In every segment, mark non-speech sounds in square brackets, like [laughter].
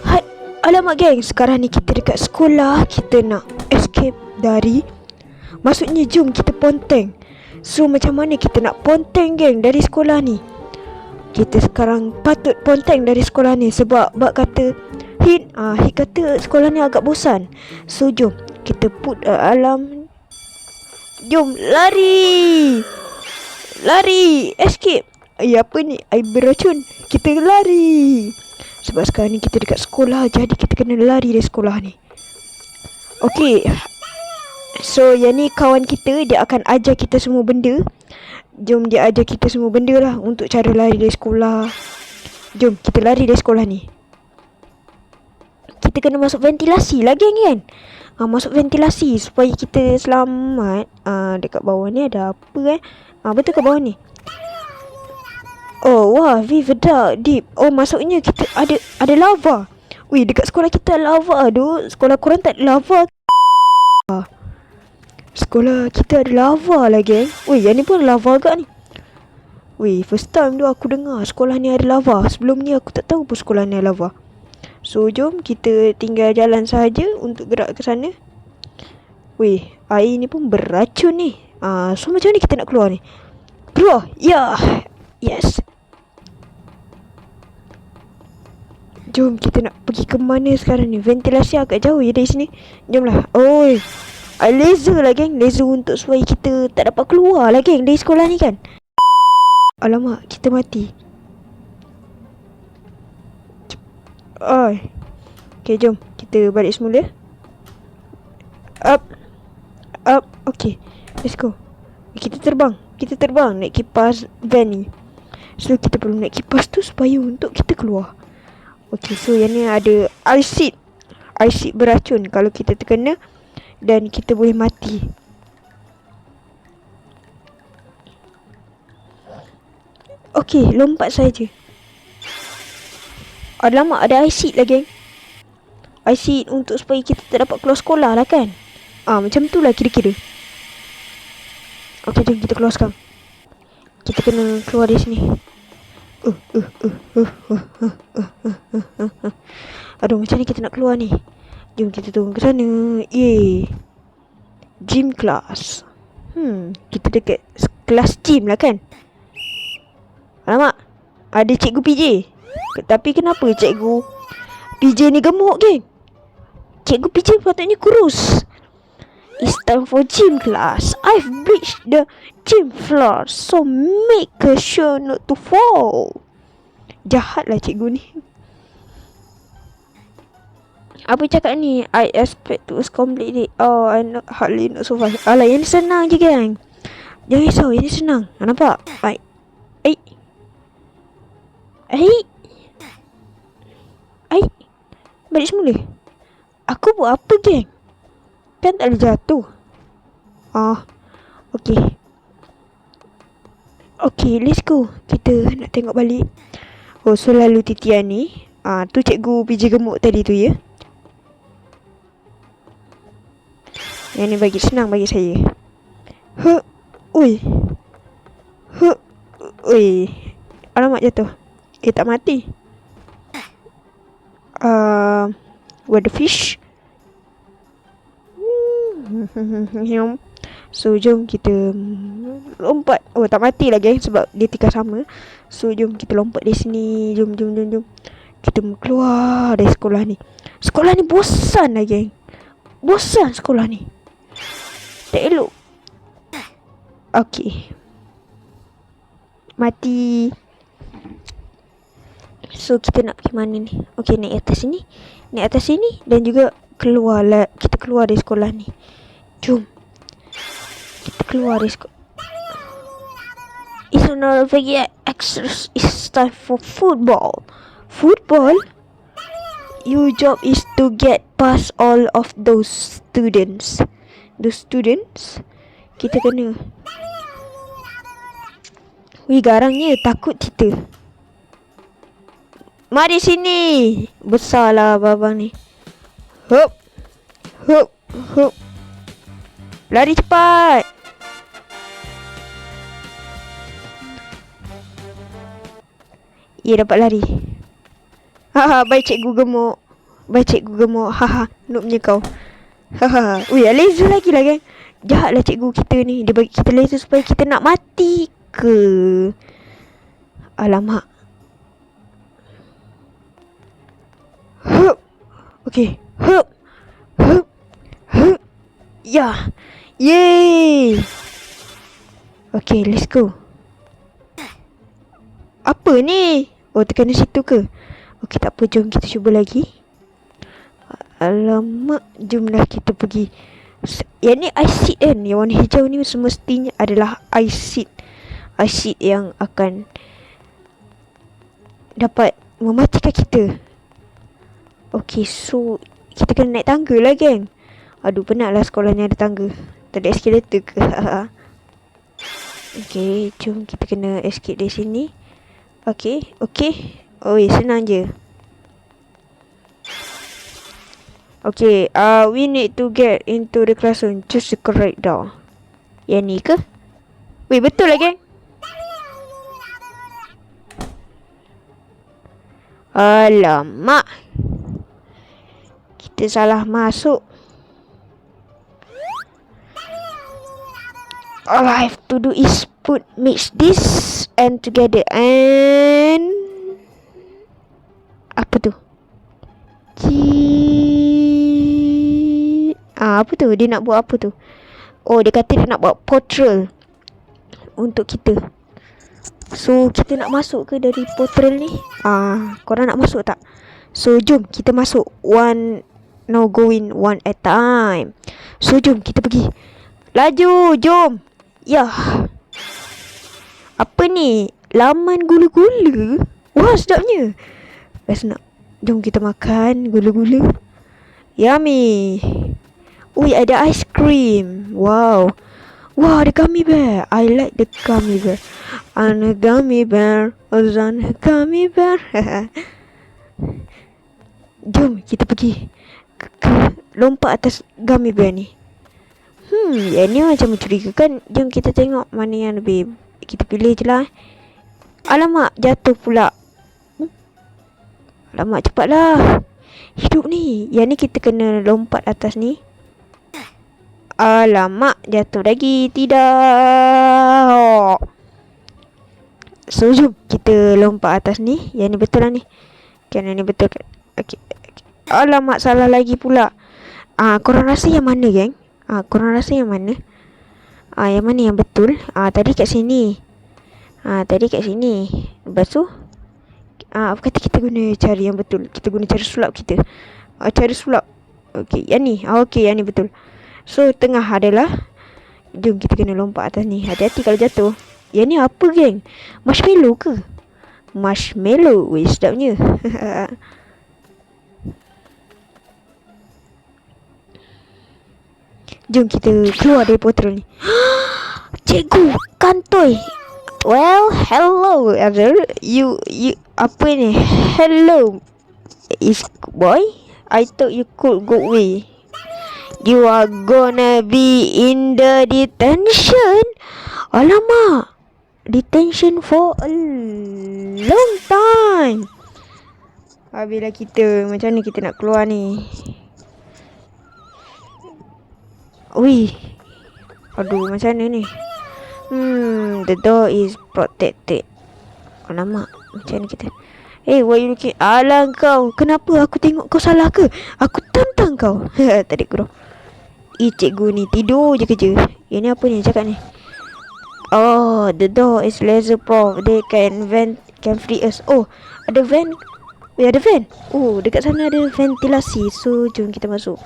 Hai, alamak geng, sekarang ni kita dekat sekolah, kita nak escape dari Maksudnya jom kita ponteng. So macam mana kita nak ponteng geng dari sekolah ni? Kita sekarang patut ponteng dari sekolah ni sebab bak kata Hit, ah Hit kata sekolah ni agak bosan. So jom kita put uh, alam Jom lari. Lari, escape. Eh apa ni? Air beracun. Kita lari. Sebab sekarang ni kita dekat sekolah Jadi kita kena lari dari sekolah ni Okay So yang ni kawan kita Dia akan ajar kita semua benda Jom dia ajar kita semua benda lah Untuk cara lari dari sekolah. Jom kita lari dari sekolah ni. Kita kena masuk ventilasi lagi kan? Ha, Masuk ventilasi Supaya kita selamat. Ha, Dekat bawah ni ada apa eh? Ha, Betul ke bawah ni? Oh wah Viva dark deep. Oh maksudnya kita ada ada lava. Wih dekat sekolah kita lava tu Sekolah korang tak lava Sekolah kita ada lava lah geng Wih yang ni pun lava agak ni. Wih first time tu aku dengar sekolah ni ada lava. Sebelum ni aku tak tahu pun sekolah ni ada lava. So jom kita tinggal jalan saja untuk gerak ke sana. Wih air ni pun beracun ni. Ah, So macam ni kita nak keluar ni? Keluar? Ya. Yes. Jom kita nak pergi ke mana sekarang ni? Ventilasi agak jauh ya dari sini. Jomlah. Oi Ada laser lah geng. Laser untuk supaya kita tak dapat keluar lah geng Dari sekolah ni kan? Alamak kita mati. Oi. Okay jom. Kita balik semula. Up. Up. Okay. Let's go. Kita terbang. Kita terbang Naik kipas van ni. So kita perlu naik kipas tu Supaya untuk kita keluar. Okay so yang ni ada Acid Acid beracun. Kalau kita terkena Dan kita boleh mati. Okay lompat saja. Alamak ada acid lah geng. Acid untuk supaya kita tak dapat keluar sekolah lah kan? Ah macam tu lah kira-kira. Okay jom kita keluar sekarang Kita kena keluar dari sini. Uh, uh, uh, uh, uh, uh, uh, uh, uh, uh. Aduh macam ni kita nak keluar ni Jom kita turun ke sana. Yeay. Gym class. Hmm Kita dekat kelas gym lah kan? Alamak Ada cikgu PJ Tapi kenapa cikgu PJ ni gemuk geng? Cikgu PJ patutnya kurus. It's time for gym class. I've reached the gym floor, so make sure not to fall. Jahatlah cikgu ni. Apa cakap ni? I expect to complete. Oh, I not hardly not survive. Alah, yang senang je gang. Jangan risau, yang senang. Ha, nampak? Baik. Eh. Eh. Eh. Balik semula. Aku buat apa geng? Kan tak jatuh. Ah. Okay. Okay, let's go. Kita nak tengok balik. Oh, so lalu titian ni. Ah, tu cikgu PJ gemuk tadi tu ya. Yang ni bagi senang bagi saya. Huh. Ui. Huh. Ui. Alamak jatuh. Eh, tak mati. Uh, where the fish? So jom kita lompat Oh tak mati lagi sebab dia tinggal sama So jom kita lompat di sini Jom jom jom jom Kita keluar dari sekolah ni Sekolah ni bosan lah geng Bosan sekolah ni Tak elok. Okay Mati. So kita nak pergi mana ni? Okay naik atas sini. Naik atas sini Dan juga keluar lah Kita keluar dari sekolah ni. Jom. Kita keluar dari sekolah It's another very exercise. It's time for football. Football? Your job is to get past all of those students Those students Kita kena Wih garangnya takut kita Mari sini. Besarlah abang ni. Hup. Hup. Hup. Lari cepat. Ya dapat lari. Haha, baik cikgu gemuk. Baik cikgu gemuk. Haha, noobnya kau. [laughs] Ui, laser lagi lah kan. Jahatlah cikgu kita ni. Dia bagi kita laser supaya kita nak mati ke. Alamak. Hup. Okay. Hup. Hup. Hup. Ya. Yay. Okay, let's go. Apa ni? Oh, tekan situ ke? Okey, tak apa. Jom kita cuba lagi. Alamak, jomlah kita pergi. Yang ni seed kan? Yang warna hijau ni semestinya adalah. Ice seed yang akan dapat mematikan kita. Okey, so kita kena naik tangga lah, geng. Aduh, penatlah sekolah ni ada tangga. Tak ada eskalator ke? [laughs] Okey, jom kita kena escape dari sini. Okay, okay. Oh, senang je. Okay, uh, we need to get into the classroom. Choose the correct door. Yang ni ke? Weh, betul lah, geng. Alamak. Kita salah masuk. All I have to do is put mix this and together and apa tu? Ci Ah apa tu? Dia nak buat apa tu? Oh dia kata dia nak buat portal untuk kita. So kita nak masuk ke dari portal ni? Ah korang nak masuk tak? So jom kita masuk one no going one at time. So jom kita pergi. Laju, jom. Ya. Apa ni? Laman gula-gula? Wah, sedapnya. Best nak. Jom kita makan gula-gula. Yummy. Ui, ada ice cream. Wow. Wow, ada gummy bear. I like the gummy bear. I'm a gummy bear. I'm a gummy bear. [laughs] Jom kita pergi. Ke, lompat atas gummy bear ni. Hmm, yang ni macam mencurigakan. Jom kita tengok mana yang lebih. Kita pilih je lah. Alamak, jatuh pula. Hmm? Alamak, cepatlah. Hidup ni. Yang ni kita kena lompat atas ni. Alamak, jatuh lagi. Tidak. So, jom kita lompat atas ni. Yang ni betul lah ni. Kan yang ni betul kan. Okay. Alamak, salah lagi pula. Ah, korang rasa yang mana, geng? Ah, korang rasa yang mana? Ah, yang mana yang betul? Ah, tadi kat sini. Ah, tadi kat sini. Lepas tu ah, apa kata kita guna cari yang betul? Kita guna cara sulap kita. Ah, cara sulap. Okey, yang ni. Ah, okey, yang ni betul. So, tengah adalah Jom kita kena lompat atas ni. Hati-hati kalau jatuh. Yang ni apa, geng? Marshmallow ke? Marshmallow. Weh, sedapnya. [laughs] Jom kita keluar dari portal ni. [gasps] Cikgu, kantoi. Well, hello, Azhar. You, you, apa ni? Hello, is boy. I thought you could go away. You are gonna be in the detention. Alamak. Detention for a long time. Habislah kita. Macam ni kita nak keluar ni. Ui. Aduh, macam mana ni? Hmm, the door is protected. Alamak, macam mana kita? Eh, hey, what you looking? Alah kau, kenapa aku tengok kau salah ke? Aku tantang kau. [laughs] Tadi guru. Ih, cikgu ni tidur je kerja. Ini apa ni cakap ni? Oh, the door is laser proof. They can vent, can free us. Oh, ada vent. Oh, ada vent. Oh, dekat sana ada ventilasi. So, jom kita masuk.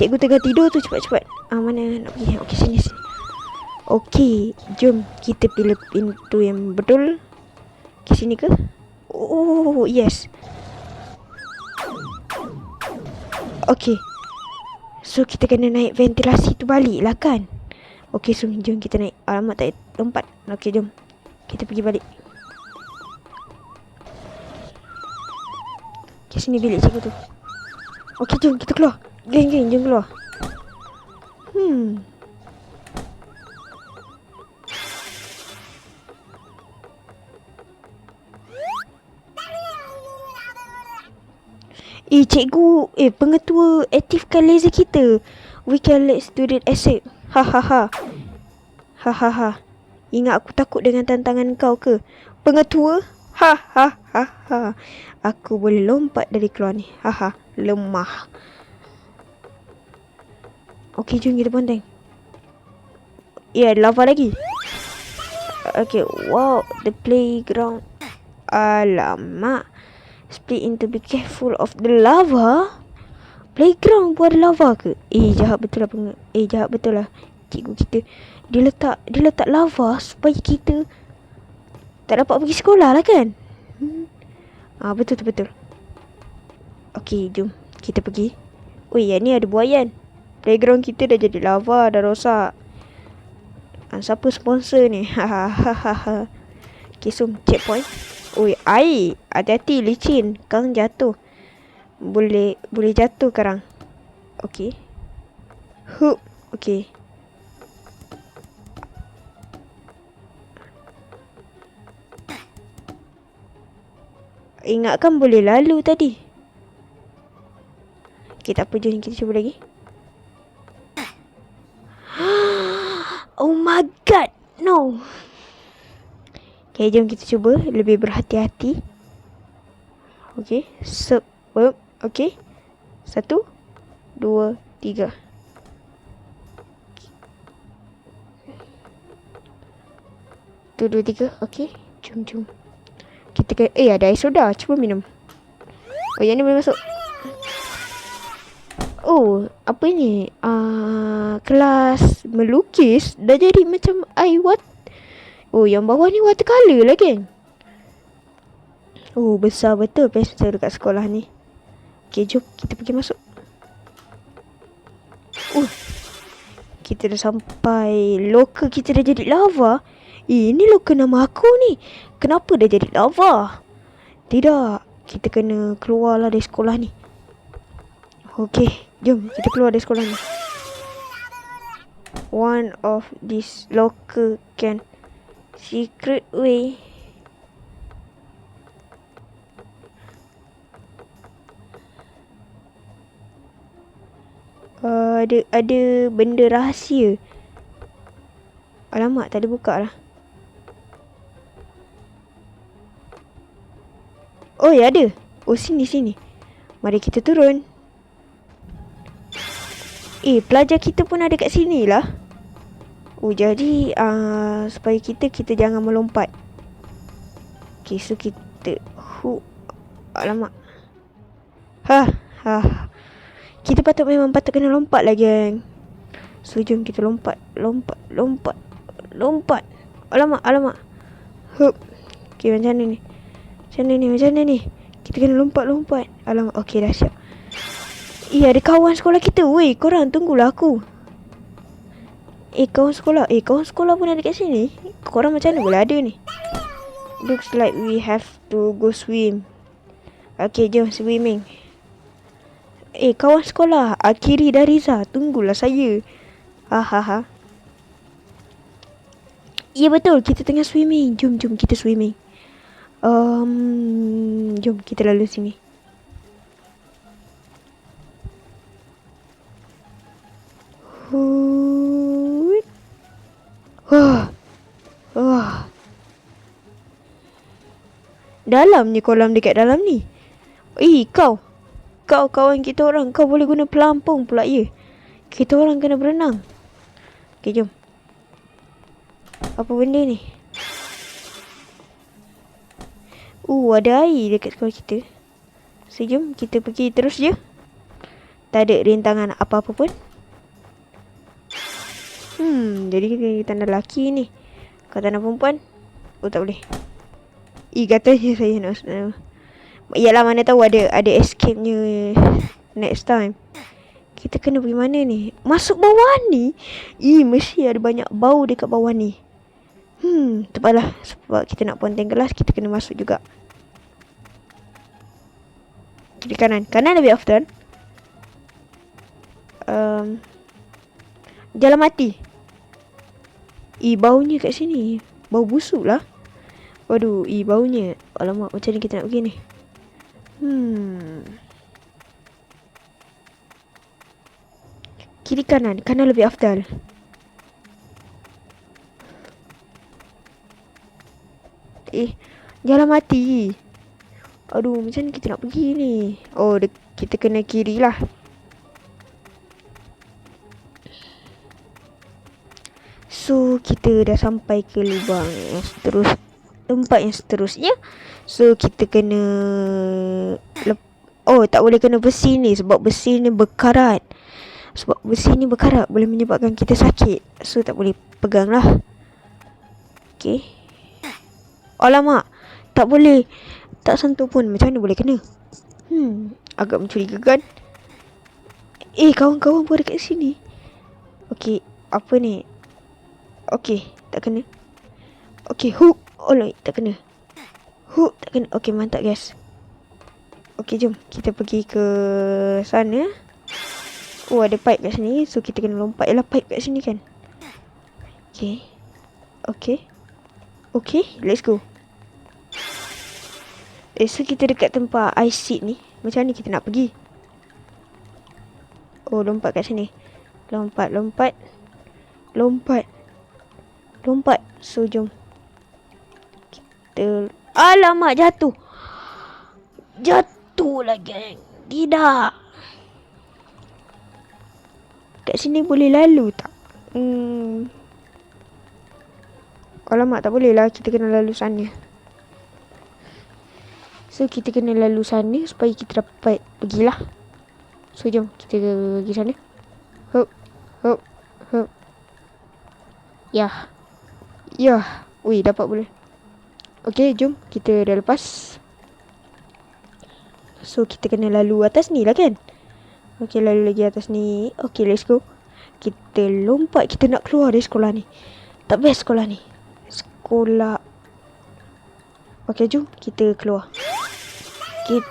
Cikgu tengah tidur tu cepat-cepat. Ah mana nak pergi? Okey sini sini. Okey, jom kita pilih pintu yang betul. Ke sini ke? Oh, yes. Okey. So kita kena naik ventilasi tu balik lah kan? Okey, so jom kita naik. Alamak tak lompat. Okey, jom. Kita pergi balik. Kat sini bilik cikgu tu. Okey, jom kita keluar. Geng, geng, jom keluar. Hmm. Eh, cikgu, eh, pengetua aktifkan laser kita. We can let student escape. Ha, ha, ha. Ha, ha, ha. Ingat aku takut dengan tantangan kau ke? Pengetua? Ha, ha, ha, ha. Aku boleh lompat dari keluar ni. Ha, ha. Lemah. Okey, jom kita ponteng. Ya, yeah, lava lagi. Okay, wow. The playground. Alamak. Split into be careful of the lava. Playground pun ada lava ke? Eh jahat betul lah peng- Eh jahat betul lah. Cikgu kita Dia letak Dia letak lava Supaya kita Tak dapat pergi sekolah lah kan? Hmm. Ah betul tu betul. Okay jom Kita pergi. Oh ya ni ada buayan Playground kita dah jadi lava Dah rosak. Ah, Siapa sponsor ni? [laughs] Hahaha Okay so checkpoint Oi, air. Hati-hati licin. Kang jatuh. Boleh boleh jatuh sekarang. Okey. Hup. Okey. Ingatkan boleh lalu tadi. Okay, tak apa. Jom kita cuba lagi. [gasps] Oh my god. No. Okay, jom kita cuba lebih berhati-hati. Okay, sep, okay. Satu, dua, tiga. Tu, dua, tiga. Okay, jom, jom. Kita ke, eh ada air soda. Cuba minum. Oh, yang ni boleh masuk. Oh, apa ni? Uh, kelas melukis dah jadi macam air water Oh, yang bawah ni watercolor lah, geng. Oh, besar betul pensel dekat sekolah ni. Okay, jom kita pergi masuk. Oh, kita dah sampai. Loker kita dah jadi lava. Eh, ini loker nama aku ni. Kenapa dah jadi lava? Tidak. Kita kena keluar lah dari sekolah ni. Okay, jom kita keluar dari sekolah ni. One of this locker can secret way. Uh, ada ada benda rahsia. Alamak, tak ada buka lah. Oh, ya ada. Oh, sini, sini. Mari kita turun. Eh, pelajar kita pun ada kat sini lah. Oh jadi uh, supaya kita kita jangan melompat. Okay so kita hu alamak. Ha ha. Kita patut memang patut kena lompat lah geng. So jom kita lompat, lompat, lompat, lompat. Alamak, alamak. Hup. Okay macam mana ni? Macam mana ni? Macam mana ni? Kita kena lompat, lompat. Alamak, okay dah siap. Iya, ada kawan sekolah kita. Weh, korang tunggulah aku. Eh kawan sekolah. Eh kawan sekolah pun ada kat sini. Korang macam mana boleh ada ni? Looks like we have to go swim. Okay jom swimming. Eh kawan sekolah Akhiri dah Riza. Tunggulah saya. Ha ha ha. Ya betul. Kita tengah swimming. Jom jom kita swimming. Um, Jom kita lalu sini Dalam ni kolam dekat dalam ni. Eh, kau. Kau kawan kita orang. Kau boleh guna pelampung pula, ya? Kita orang kena berenang. Okay, jom. Apa benda ni? Uh, ada air dekat sekolah kita. So, jom kita pergi terus je. Tak ada rintangan apa-apa pun. Hmm, jadi tanda lelaki ni. Kalau tanda perempuan, oh tak boleh. Eh, katanya saya nak uh, Yalah, mana tahu ada ada escape-nya next time. Kita kena pergi mana ni? Masuk bawah ni? Ih, mesti ada banyak bau dekat bawah ni. Hmm, tepatlah. Sebab kita nak ponteng kelas, kita kena masuk juga. Kiri kanan. Kanan lebih often. Um, jalan mati. Ih, baunya kat sini. Bau busuk lah. Waduh, ih baunya. Alamak, macam ni kita nak pergi ni. Hmm. Kiri kanan. Kanan lebih afdal. Eh, jalan mati. Aduh, macam ni kita nak pergi ni? Oh, kita kena kiri lah. So, kita dah sampai ke lubang yang seterus tempat yang seterusnya. So, kita kena Oh, tak boleh kena besi ni sebab besi ni berkarat. Sebab besi ni berkarat boleh menyebabkan kita sakit. So, tak boleh pegang lah. Okay. Alamak. Tak boleh. Tak sentuh pun. Macam mana boleh kena? Hmm. Agak mencurigakan. Eh, kawan-kawan pun ada kat sini. Okay. Apa ni? Okay, tak kena. Okay, hook. Oh, no, tak kena. Hook, tak kena. Okay, mantap guys. Okay, jom. Kita pergi ke sana. Oh, ada pipe kat sini. So, kita kena lompat. Yalah, pipe kat sini kan. Okay. Okay. Okay, let's go. Eh, so kita dekat tempat ice seat ni. Macam ni kita nak pergi? Oh, lompat kat sini. Lompat, lompat. Lompat lompat. So jom. Alamak jatuh. Jatuh lah geng. Tidak. Kat sini boleh lalu tak? Hmm. Alamak tak boleh lah kita kena lalu sana. So kita kena lalu sana supaya kita dapat pergilah. So jom kita pergi sana. Hop. Hop. Hop. Ya. Yeah. Ya. Ui, dapat boleh. Okey, jom. Kita dah lepas. So, kita kena lalu atas ni lah kan? Okey, lalu lagi atas ni. Okey, let's go. Kita lompat. Kita nak keluar dari sekolah ni. Tak best sekolah ni. Sekolah. Okey, jom. Kita keluar. Kita...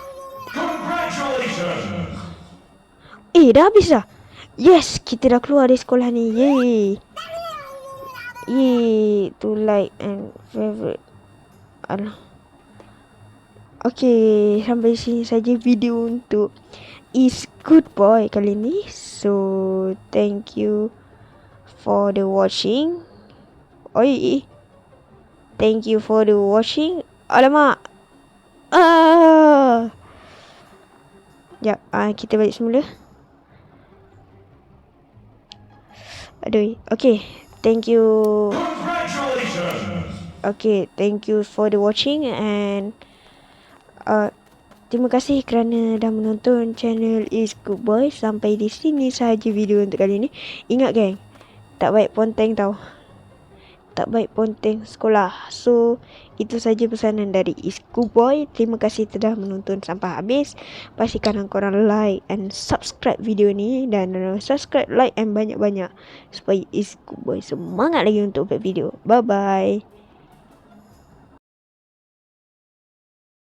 Eh, dah habis dah. Yes, kita dah keluar dari sekolah ni. Yeay. Ye to like and favorite. Alah. Okay, sampai sini saja video untuk is good boy kali ni. So, thank you for the watching. Oi. Thank you for the watching. Alamak. Ah. Ya, ah, kita balik semula. Aduh. Okay thank you okay thank you for the watching and uh, terima kasih kerana dah menonton channel is good boy sampai di sini sahaja video untuk kali ini ingat geng tak baik ponteng tau tak baik ponteng sekolah. So, itu saja pesanan dari Isku Boy. Terima kasih telah menonton sampai habis. Pastikan korang like and subscribe video ni. Dan subscribe, like and banyak-banyak. Supaya Isku Boy semangat lagi untuk buat video. Bye-bye.